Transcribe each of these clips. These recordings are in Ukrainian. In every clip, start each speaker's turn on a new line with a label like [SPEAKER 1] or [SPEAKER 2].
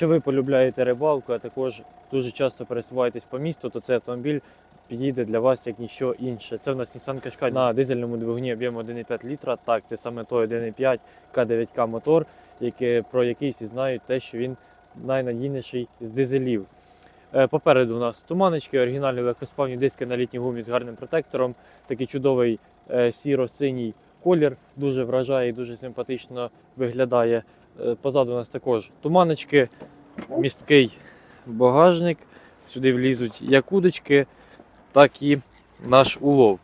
[SPEAKER 1] Якщо ви полюбляєте рибалку, а також дуже часто пересуваєтесь по місту, то цей автомобіль підійде для вас як ніщо інше. Це в нас Nissan Qashqai на дизельному двигуні об'єму 1,5 літра. Так, це саме той 1,5 К9К мотор, який, про який всі знають те, що він найнадійніший з дизелів. Е, Попереду у нас туманочки, оригінальні легкосплавні диски на літній гумі з гарним протектором, такий чудовий е, сіро-синій колір, дуже вражає і дуже симпатично виглядає. Е, Позаду у нас також туманочки, місткий багажник. Сюди влізуть як удочки, так і наш улов.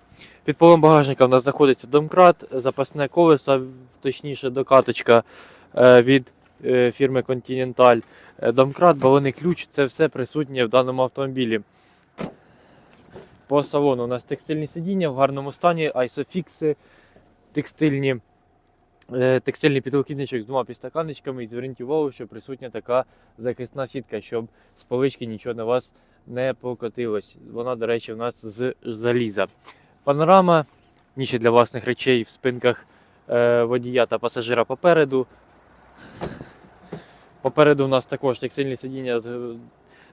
[SPEAKER 1] Під полом багажника у нас знаходиться домкрат, запасне колесо, точніше докаточка е, від е, фірми Continental. Домкрат, балоний ключ це все присутнє в даному автомобілі. По салону у нас текстильні сидіння в гарному стані, айсофікси, текстильні, текстильний підлокітничок з двома підстаканничками. І зверніть увагу, що присутня така захисна сітка, щоб з полички нічого на вас не покотилось. Вона, до речі, у нас з заліза. Панорама, ніші для власних речей в спинках е, водія та пасажира попереду. Попереду у нас також текстильні сидіння з,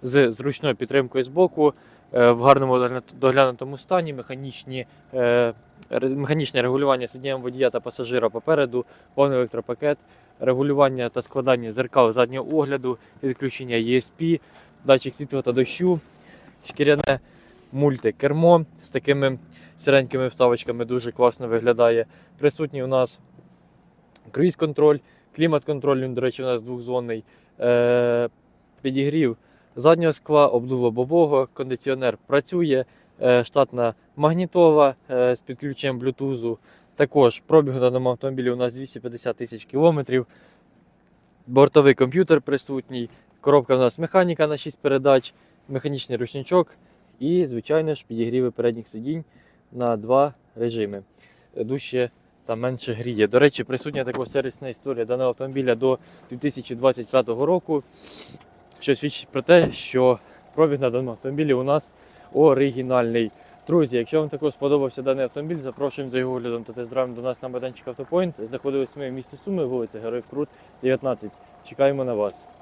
[SPEAKER 1] з зручною підтримкою з боку, е, в гарному доглянутому стані, механічні, е, механічне регулювання сидінням водія та пасажира попереду, повний електропакет, регулювання та складання зеркал заднього огляду, відключення ESP, датчик світла та дощу, шкіряне мультикермо з такими сіренькими вставочками дуже класно виглядає. Присутній у нас круїз-контроль, клімат-контроль, він, до речі, у нас двохзонний, е, підігрів заднього скла, обдув лобового, кондиціонер працює, е, штатна магнітола е, з підключенням Bluetooth. Також пробіг на даному автомобілі у нас 250 тисяч кілометрів. Бортовий комп'ютер присутній, коробка у нас механіка на 6 передач, механічний ручничок і, звичайно ж, підігріви передніх сидінь на два режими. Дужче та менше гріє. До речі, присутня така сервісна історія даного автомобіля до 2025 року, що свідчить про те, що пробіг на даному автомобілі у нас оригінальний. Друзі, якщо вам також сподобався даний автомобіль, запрошуємо за його оглядом та тест-драйвом до нас на майданчик Автопоінт. Знаходились ми в місті Суми, вулиця Героїв Крут, 19. Чекаємо на вас.